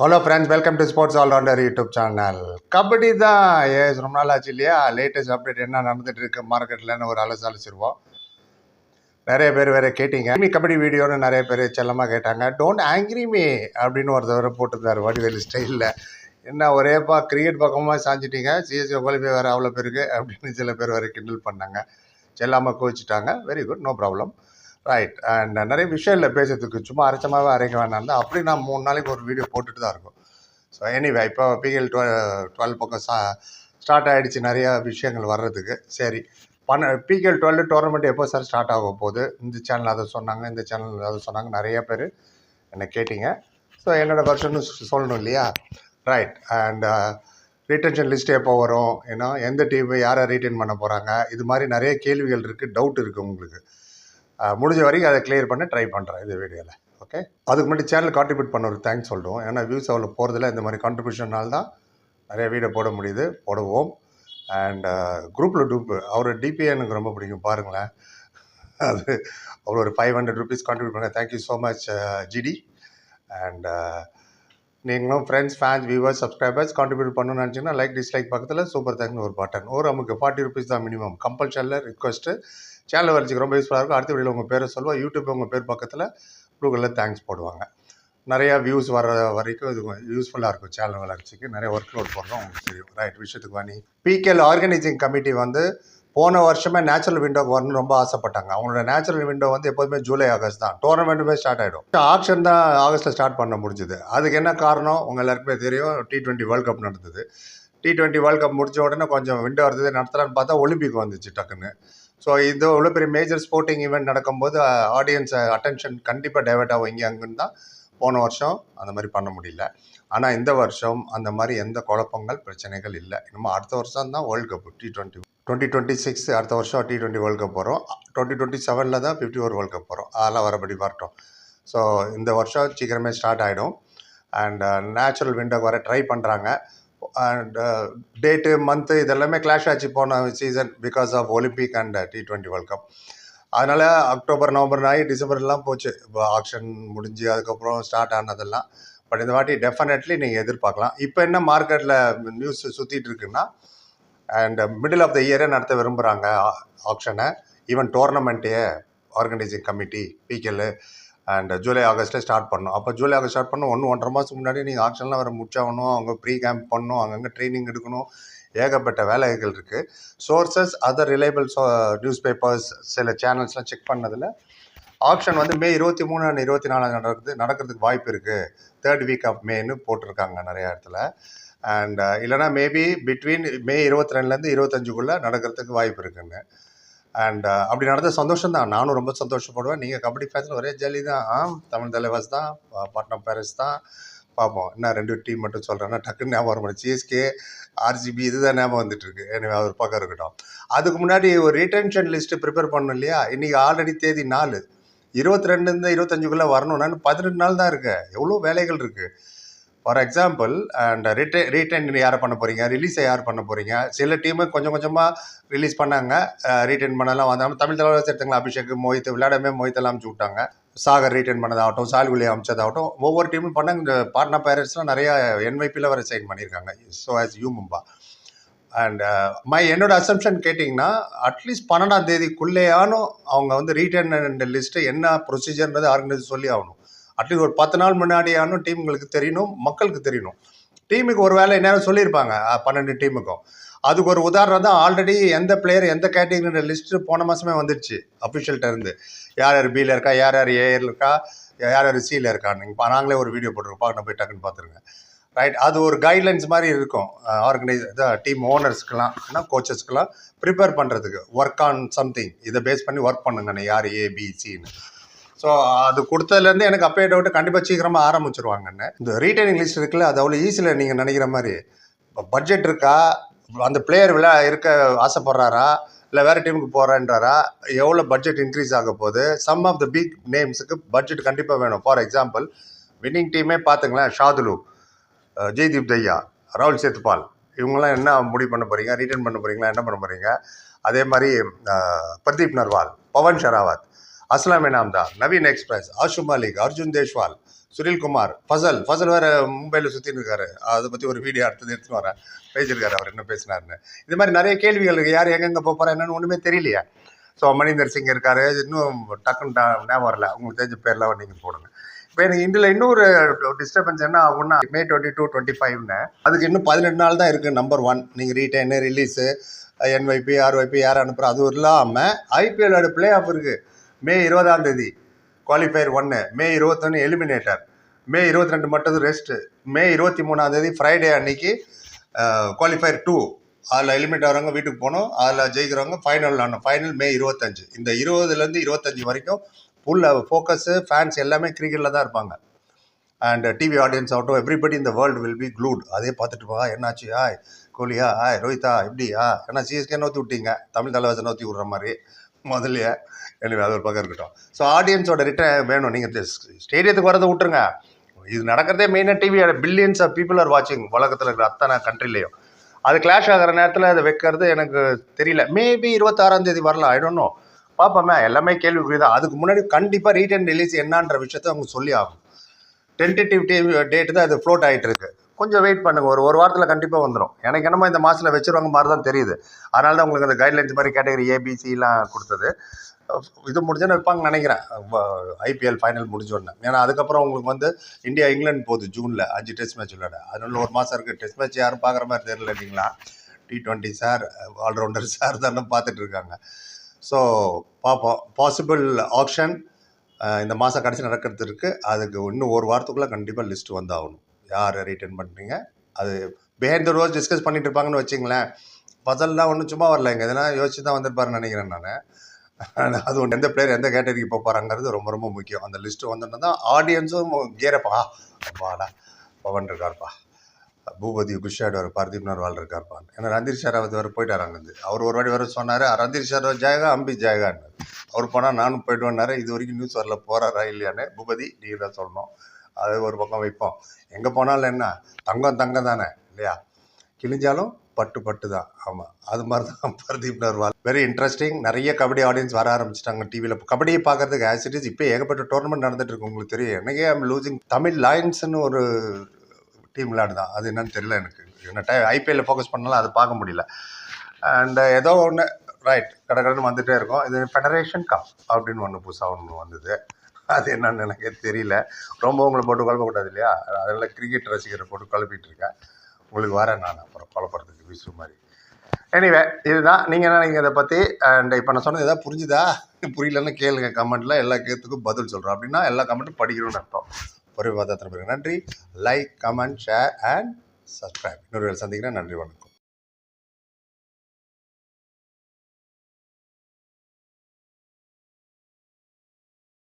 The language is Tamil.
Hello friends welcome to sports allrounder YouTube channel kabaddi தான். ஏஸ் ரொம்ப நாள் ஆச்சு இல்லையா? லேட்டஸ்ட் அப்டேட் என்ன நடந்துட்டு இருக்கு மார்க்கெட்லன்னு ஒரு அலசு அலசிருவோம் நிறைய பேர் வேற கேட்டீங்க. மீ கபடி வீடியோன்னு நிறைய பேர் செல்லமாக கேட்டாங்க. டோன்ட் ஆங்கிரி மீ அப்படின்னு ஒருத்தவரை போட்டிருந்தார் வடிவேலு ஸ்டைலில் என்ன ஒரேப்பா கிரிக்கெட் பக்கமாக சாஞ்சிட்டீங்க. சிஎஸ்கே குவாலிஃபை வேறு அவ்வளோ பேருக்கு அப்படின்னு சில பேர் வேறு கிண்டல் பண்ணாங்க. செல்லாமல் கோச்சிட்டாங்க very good no problem right and நிறைய விஷயம் இல்லை பேசுறதுக்கு. சும்மா அரைச்சமாகவே அரைக்க வேணாம் தான் அப்படி நான் மூணு நாளைக்கு ஒரு வீடியோ போட்டுட்டு தான் இருக்கும். ஸோ எனிவே இப்போ பிஎல் டுவெல் டுவெல் பக்கம் சா ஸ்டார்ட் ஆகிடுச்சு நிறையா விஷயங்கள் வர்றதுக்கு. சரி. பண்ண பிகேஎல் டுவெல் டோர்னமெண்ட் எப்போ சார் ஸ்டார்ட் ஆக போகுது? இந்த சேனல் அதை சொன்னாங்க இந்த சேனல் அதை சொன்னாங்க. நிறைய பேர் என்னை கேட்டீங்க. ஸோ என்னோடய வருஷன்னு சொல்லணும் இல்லையா? ரைட் அண்ட் ரீட்டென்ஷன் லிஸ்ட் எப்போ வரும்? ஏன்னா எந்த டீம் யாரை ரீட்டைன் பண்ண போகிறாங்க இது மாதிரி நிறைய கேள்விகள் இருக்குது டவுட் இருக்குது உங்களுக்கு. முடிஞ்ச வரைக்கும் அதை கிளியர் பண்ண ட்ரை பண்ணுறேன் இந்த வீடியோவில் ஓகே அதுக்கு முன்னாடி சேனல் கான்ட்ரிபியூட் பண்ண ஒரு தேங்க்ஸ் சொல்கிறோம் ஏன்னா வியூஸ் அவ்வளோ போகிறதில்ல இந்த மாதிரி கான்ட்ரிபியூஷனால் தான் நிறைய வீடியோ போட முடியுது. போடுவோம். அண்ட் குரூப்பில் டூப்பு அவர் டிபிஏ எனக்கு ரொம்ப பிடிக்கும். பாருங்களேன். அது அவர் ஒரு ஃபைவ் ஹண்ட்ரட் ருபீஸ் கான்ட்ரிபியூட் பண்ண. Thank you so much GT and நீங்களும் friends fans viewers subscribers contribute பண்ணணும்னு நினச்சிங்கன்னா லைக் டிஸ்லைக் பக்கத்தில் சூப்பர் தேங்க்னு ஒரு பட்டன் ஒரு நமக்கு ஃபார்ட்டி ருபீஸ் தான் மினிமம் கம்பல்ஷனில் ரிக்வஸ்ட்டு சேனல் வளர்ச்சிக்கு ரொம்ப யூஸ்ஃபுல்லாக இருக்கும். அடுத்த வீடியோவில் உங்கள் பேரை சொல்லுவோம். யூடியூப் உங்கள் பேர் பக்கத்தில் கூகுளில் தேங்க்ஸ் போடுவாங்க. நிறையா வியூஸ் வர வரைக்கும் இது யூஸ்ஃபுல்லாக இருக்கும் சேனல் வளர்ச்சிக்கு. நிறைய ஒர்க் லோட் போடுறோம் உங்களுக்கு தெரியும். ரைட் விஷயத்துக்கு வாணி பிகேல் ஆர்கனைசிங் கமிட்டி வந்து போன வருஷமே நேச்சுரல் விண்டோக்கு வரணும்னு ரொம்ப ஆசைப்பட்டாங்க. அவங்களோட நேச்சுரல் விண்டோ வந்து எப்போதுமே ஜூலை ஆகஸ்ட் தான். டோர்னமெண்ட்டுமே ஸ்டார்ட் ஆகிடும் ஆக்ஷன் தான் ஆகஸ்ட்டில் ஸ்டார்ட் பண்ண முடிஞ்சுது. அதுக்கு என்ன காரணம்? உங்கள் எல்லாருக்குமே தெரியும். டி ட்வெண்ட்டி வேர்ல்ட் கப் நடந்தது. டி டுவெண்ட்டி வேர்ல்ட் கப் முடிச்ச உடனே கொஞ்சம் விண்டோ இருந்தது. நடத்துகிறான்னு பார்த்தா ஒலிம்பிக் வந்துச்சு டக்குன்னு. ஸோ இது அவ்வளோ பெரிய மேஜர் ஸ்போர்ட்டிங் ஈவெண்ட் நடக்கும்போது ஆடியன்ஸ் அட்டென்ஷன் கண்டிப்பாக டைவெர்ட் ஆகும் இங்கே அங்கேன்னு தான் போன வருஷம் அந்த மாதிரி பண்ண முடியல. ஆனால் இந்த வருஷம் அந்த மாதிரி எந்த குழப்பங்கள் பிரச்சனைகள் இல்லை. இன்னும் அடுத்த வருஷம் தான் world cup T twenty twenty twenty six அடுத்த வருஷம் டி டுவெண்ட்டி வேர்ல்டு கப் வரும் டுவெண்ட்டி டுவெண்ட்டி செவனில் தான் ஃபிஃப்டி ஓவர் வேர்ல்டு கப் வரும் அதெல்லாம் வரபடி வரட்டும். ஸோ இந்த வருஷம் சீக்கிரமே ஸ்டார்ட் ஆகிடும் அண்ட் நேச்சுரல் விண்டோக்கு வர ட்ரை பண்ணுறாங்க அண்ட் டேட்டு மந்த்து இதெல்லாமே கிளாஷ் ஆச்சு போன season because of Olympic and T twenty world cup October November November ஆகி டிசம்பர்லாம் போச்சு. இப்போ ஆக்ஷன் முடிஞ்சு அதுக்கப்புறம் ஸ்டார்ட் ஆனதெல்லாம். பட் இந்த வாட்டி டெஃபினெட்லி நீங்கள் எதிர்பார்க்கலாம். இப்போ என்ன மார்க்கெட்டில் நியூஸ் சுற்றிட்டு இருக்குன்னா அண்ட் மிடில் ஆஃப் த இயரே நடத்த விரும்புகிறாங்க ஆப்ஷனை ஈவன் டோர்னமெண்ட்டையே ஆர்கனைசிங் கமிட்டி பிகேலு அண்ட் ஜூலை ஆகஸ்ட்டில் ஸ்டார்ட் பண்ணோம். அப்போ ஜூலை ஆகஸ்ட் ஸ்டார்ட் பண்ணோம். ஒன்று ஒன்றரை மாதத்துக்கு முன்னாடி நீங்கள் ஆக்ஷனில் வர முடிச்சாகணும். அவங்க ப்ரீ கேம்ப் பண்ணணும். அங்கங்கே ட்ரைனிங் எடுக்கணும். ஏகப்பட்ட வேலைகள் இருக்குது sources other reliable so news papers சில சேனல்ஸ்லாம் செக் பண்ணதில் ஆப்ஷன் வந்து மே இருபத்தி மூணு அண்ட் இருபத்தி நாலு நடக்குது. நடக்கிறதுக்கு வாய்ப்பு இருக்குது தேர்ட் வீக் ஆஃப் மேன்னு போட்டிருக்காங்க நிறைய இடத்துல. அண்ட் இல்லைனா மேபி பிட்வீன் மே இருபத்தி ரெண்டுலேருந்து இருபத்தஞ்சுக்குள்ளே நடக்கிறதுக்கு வாய்ப்பு இருக்குங்க. அண்ட் uh, அப்படி நடந்த சந்தோஷம் தான் நானும் ரொம்ப சந்தோஷப்படுவேன். நீங்கள் கபடி ஃபேன்ஸில் ஒரே ஜாலி தான். ஆ தமிழ் தலைவாஸ் தான். பட்னம் பாட்னா பேரஸ் தான். பார்ப்போம் என்ன ரெண்டு டீம் மட்டும் சொல்கிறேன்னா டக்குன்னு ஞாபகம் வர சிஎஸ்கே ஆர்ஜிபி இதுதான் ஞாபகம் வந்துட்டு இருக்கு எனவே ஒரு பக்கம் இருக்கட்டும். அதுக்கு முன்னாடி ஒரு ரீடென்ஷன் லிஸ்ட்டு ப்ரிப்பேர் பண்ணணும் இல்லையா? இன்றைக்கி ஆல்ரெடி தேதி நாலு. இருபத்தி ரெண்டுலேருந்து இருபத்தஞ்சுக்குள்ளே வரணும்னா பதினெட்டு நாள் தான் இருக்கேன் எவ்வளோ வேலைகள் இருக்குது ஃபார் எக்ஸாம்பிள் அண்ட் ரிட்டே ரீட்டைன் யாரை பண்ண போகிறீங்க ரிலீஸை யார் பண்ண போகிறீங்க சில டீமு கொஞ்சம் கொஞ்சமாக ரிலீஸ் பண்ணாங்க. ரீட்டைன் பண்ணலாம். வந்தாங்க தமிழ் தலைவர் எடுத்துங்களா அபிஷேக் மோஹித் விளையாடமே மோஹித்தெல்லாம் அமுச்சு விட்டாங்க. சாகர் ரீட்டைன் பண்ணதாகட்டும் சால்குலி அமிச்சதாகட்டும் ஒவ்வொரு டீமும் பண்ணாங்க இந்த பார்ட்னா பேரண்ட்ஸ்லாம் நிறையா என்வைபியில் வர சைன் பண்ணியிருக்காங்க. ஸோ ஆஸ் யூ மும்பா அண்ட் மை என்னோட அசம்ஷன் கேட்டிங்கன்னா அட்லீஸ்ட் பன்னெண்டாம் தேதிக்குள்ளேயானும் அவங்க வந்து ரீட்டைன் லிஸ்ட்டு என்ன ப்ரொசீஜர்ன்றது ஆர்கனைஸ் சொல்லி ஆகணும். அட்லீஸ்ட் ஒரு பத்து நாள் முன்னாடியானும் டீமுங்களுக்கு தெரியணும் மக்களுக்கு தெரியணும். டீமுக்கு ஒரு வேலை நேரம் சொல்லியிருப்பாங்க பன்னெண்டு டீமுக்கும். அதுக்கு ஒரு உதாரணம் தான் ஆல்ரெடி எந்த பிளேயர் எந்த கேட்டகரின்ற லிஸ்ட்டு போன மாதமே வந்துடுச்சு அஃபிஷியல்கிட்டருந்து யார் யார் பியில் இருக்கா யார் யார் ஏயில் இருக்கா யார் யார் சியில் இருக்கான்னு. இப்போ நாங்களே ஒரு வீடியோ போட்டிருக்கோம் பார்க்கணும் போய் டக்குன்னு பார்த்துருங்க. ரைட் அது ஒரு கைட்லைன்ஸ் மாதிரி இருக்கும் ஆர்கனைஸ் இதாக டீம் ஓனர்ஸ்க்கெலாம் கோச்சஸ்க்கெலாம் ப்ரிப்பேர் பண்ணுறதுக்கு ஒர்க் ஆன் சம்திங் இதை பேஸ் பண்ணி ஒர்க் பண்ணுங்கண்ணே யார் ஏபிசின்னு ஸோ அது கொடுத்ததுலேருந்து எனக்கு அப்பயே டவுட் கண்டிப்பாக சீக்கிரமாக ஆரம்பிச்சிருவாங்கன்னு. இந்த ரீட்டைனிங் லிஸ்ட் இருக்குல்ல அது அவ்வளோ ஈஸியில் நீங்கள் நினைக்கிற மாதிரி. பட்ஜெட் இருக்கா? அந்த பிளேயர் விழா இருக்க ஆசைப்படுறாரா? இல்லை வேறு டீமுக்கு போகிறேன்றாரா எவ்வளோ பட்ஜெட் இன்க்ரீஸ் ஆக போகுது? சம் ஆஃப் த பிக் நேம்ஸுக்கு பட்ஜெட் கண்டிப்பாக வேணும். ஃபார் எக்ஸாம்பிள் வின்னிங் டீமே பார்த்துங்களேன் ஷாதுலு ஜெய்தீப் தையா ராகுல் சேத்துபால் இவங்கெல்லாம் என்ன முடிவு பண்ண போகிறீங்க ரிட்டர்ன் பண்ண போகிறீங்களா என்ன பண்ண போகிறீங்க அதே மாதிரி பிரதீப் நர்வால் பவன் ஷெராவத். அஸ்லாம் இனாம்தா நவீன் எக்ஸ்பிரஸ் ஆஷு மாலிக் அர்ஜுன் தேஷ்வால் சுனில்குமார் ஃபசல். ஃபசல் வேறு மும்பையில் சுற்றின்னு இருக்காரு. அதை பற்றி ஒரு வீடியோ அடுத்தது எடுத்துன்னு வரேன். பேசியிருக்காரு அவர் என்ன பேசினாருன்னு. இது மாதிரி நிறைய கேள்விகள் இருக்குது யார் எங்கெங்கே போகிறா என்னன்னு ஒன்றுமே தெரியலையா. ஸோ மணிந்தர் சிங் இருக்கார். இன்னும் டக்குன்னு ஞாபகம் வரல. உங்களுக்கு தெரிஞ்ச பேர்லாம் நீங்கள் போடுங்க. இப்போ எனக்கு இதில் இன்னொரு டிஸ்டர்பன்ஸ் என்ன ஆகும்னா மே டுவெண்ட்டி டூ டுவெண்ட்டி ஃபைவ்னு அதுக்கு இன்னும் பதினெட்டு நாள் தான் இருக்குது நம்பர் ஒன் நீங்கள் ரீட்டைனு ரிலீஸு என்வைபி ஆர்ஒய்பி யார் அனுப்புகிற அதுவும் இல்லாமல் ஐபிஎல்லோட பிளே ஆஃப் இருக்குது மே இருபதாம் தேதி குவாலிஃபயர் ஒன்று மே இருபத்தொன்று எலிமினேட்டர் மே இருபத்தி ரெண்டு மட்டும் ரெஸ்ட்டு மே இருபத்தி மூணாம் தேதி ஃப்ரைடே அன்னைக்கு குவாலிஃபயர் டூ அதில் எலிமினேட் ஆகிறவங்க வீட்டுக்கு போகணும். அதில் ஜெயிக்கிறவங்க ஃபைனல் ஆனோம் ஃபைனல் மே இருபத்தஞ்சு. இந்த இருபதுலேருந்து இருபத்தஞ்சு வரைக்கும் ஃபுல் ஃபோக்கஸு ஃபேன்ஸ் எல்லாமே கிரிக்கெட்டில் தான் இருப்பாங்க. அண்ட் டிவி ஆடியன்ஸ் ஆகட்டும் எவ்ரிபடி இந்த வேர்ல்டு வில் பி க்ளூட் அதே பார்த்துட்டு பா என்னாச்சு? ஆய் கோலியா ஆய் ரோஹிதா எப்படியா ஏன்னா சிஎஸ்கே நோத்தி விட்டீங்க. தமிழ் தலைவாசை நோத்தி விட்ற மாதிரி. முதல்லையே. எனவே அது ஒரு பக்கம் இருக்கட்டும். ஸோ ஆடியன்ஸோட ரிட்டர்ன் வேணும். நீங்கள் ஸ்டேடியத்துக்கு வரதை விட்டுருங்க. இது நடக்கிறதே மெயினாக TV billions of people are வாட்சிங் உலகத்தில் இருக்கிற அத்தனை கண்ட்ரிலையும் அது கிளாஷ் ஆகிற நேரத்தில் அதை வைக்கிறது எனக்கு தெரியல. மேபி இருபத்தாறாம் தேதி வரலாம். ஐ டோன்ட் நோ பார்ப்போமே. எல்லாமே கேள்விக்குரிய தான் அதுக்கு முன்னாடி கண்டிப்பாக ரீட்டன் ரிலீஸ் என்னன்ற விஷயத்த அவங்க சொல்லி ஆகும் டென்டேட்டிவ் டேட் uh, தான் அது ஃப்ளோட் ஆகிட்டு இருக்கு. கொஞ்சம் வெயிட் பண்ணுங்கள் ஒரு ஒரு வாரத்தில் கண்டிப்பாக வந்துடும் எனக்கு என்னமோ இந்த மாதத்தில் வச்சிருவாங்க மாதிரி தான் தெரியுது. அதனால தான் உங்களுக்கு அந்த கைட்லைன்ஸ் மாதிரி கேட்டகரி ஏபிசிலாம் கொடுத்தது. இது முடிஞ்சோன்னு வைப்பாங்கன்னு நினைக்கிறேன். ஐபிஎல் ஃபைனல் முடிஞ்சோடனே ஏன்னா அதுக்கப்புறம் உங்களுக்கு வந்து இந்தியா இங்கிலாந்து போகுது ஜூனில் அஞ்சு டெஸ்ட் மேட்ச் விளையாட அதனால ஒரு மாதம் இருக்குது டெஸ்ட் மேட்ச் யாரும் பார்க்குற மாதிரி தெரியல இல்லைங்களா? T twenty sir all rounder sir தானே பார்த்துட்டு இருக்காங்க. ஸோ பார்ப்போம் பாசிபிள் ஆப்ஷன் இந்த மாதம் கடைசி நடக்கிறதுக்கு அதுக்கு இன்னும் ஒரு வாரத்துக்குள்ளே கண்டிப்பாக லிஸ்ட்டு வந்தாகணும். யார் ரிட்டர்ன் பண்ணுறீங்க அது பிஹைண்ட் த ரோஸ் டிஸ்கஸ் பண்ணிட்டு இருப்பாங்கன்னு வச்சிங்களேன். பசல்லாம் ஒன்றும் சும்மா வரல இங்கே. எதனா யோசிச்சு தான் வந்திருப்பாருன்னு நினைக்கிறேன் நான். அது ஒன்று எந்த பிளேயர் எந்த கேட்டகரிக்கு போக போகிறாங்கிறது ரொம்ப ரொம்ப முக்கியம். அந்த லிஸ்ட்டு வந்தோன்னா தான் ஆடியன்ஸும் கேரப்பா அப்பாடா பவன் இருக்கார்ப்பா. பூபதி குஷாட் வர பார்தீப் நர்வால் இருக்கார்ப்பா. ஏன்னா ரந்தீர் ஷெராவத் வர போயிட்டார் அங்கேருந்து. அவர் ஒரு வாட்டி வர சொன்னார் ரந்தீர் ஷெராவத் ஜாயகா அம்பி ஜாயகான்னு அவர் போனால் நானும் போயிட்டு இது வரைக்கும் நியூஸ் வரல போகிறாரா இல்லையான்னு பூபதி நீங்கள் தான் சொல்லணும். அது ஒரு பக்கம் வைப்போம். எங்கே போனாலும் என்ன தங்கம் தங்கம் தானே இல்லையா? கிழிஞ்சாலும் பட்டு பட்டு தான். ஆமாம் அது மாதிரி தான் பர்தீப் நர்வால். வெரி இன்ட்ரெஸ்டிங் நிறைய கபடி ஆடியன்ஸ் வர ஆரம்பிச்சிட்டாங்க டிவியில் கபடியை பார்க்குறதுக்கு ஆஸ் இட் இஸ் இப்போ ஏகப்பட்ட டோர்னமெண்ட் நடந்துட்டு இருக்கு உங்களுக்கு தெரியும். எனக்கே ஐம் லூசிங் தமிழ் லயன்ஸ்னு ஒரு டீம் விளையாடுதான் அது என்னன்னு தெரியல எனக்கு. என்ன டைம் ஐபிஎல்ல ஃபோக்கஸ் பண்ணாலும் அது பார்க்க முடியல. அண்ட் ஏதோ ஒன்று ரைட் கடற்கடன்னு வந்துகிட்டே இருக்கும். இது ஃபெடரேஷன் கப் அப்படின்னு ஒன்று புதுசாக ஒன்று வந்தது. அது என்னன்னு எனக்கே தெரியல. ரொம்ப உங்களை போட்டு குழப்பக்கூடாது இல்லையா? அதில் கிரிக்கெட் ரசிகரை போட்டு குழப்பிட்டு இருக்கேன். உங்களுக்கு வரேன் நான் அப்புறம் குழப்பறதுக்கு விசு மாதிரி. எனிவே இதுதான். நீங்கள் என்ன நீங்கள் இதை பற்றி அண்ட் இப்போ நான் சொன்னது எதாவது புரிஞ்சுதா? புரியலன்னு கேளுங்க. கமெண்ட்டில் எல்லா கேத்துக்கும் பதில் சொல்கிறோம் அப்படின்னா எல்லா கமெண்ட்டும் படிக்கணும்னு அர்த்தம். பொறுமை பார்த்து நன்றி. Like comment share and subscribe இன்னொரு சந்திக்கிறேன். நன்றி வணக்கம்.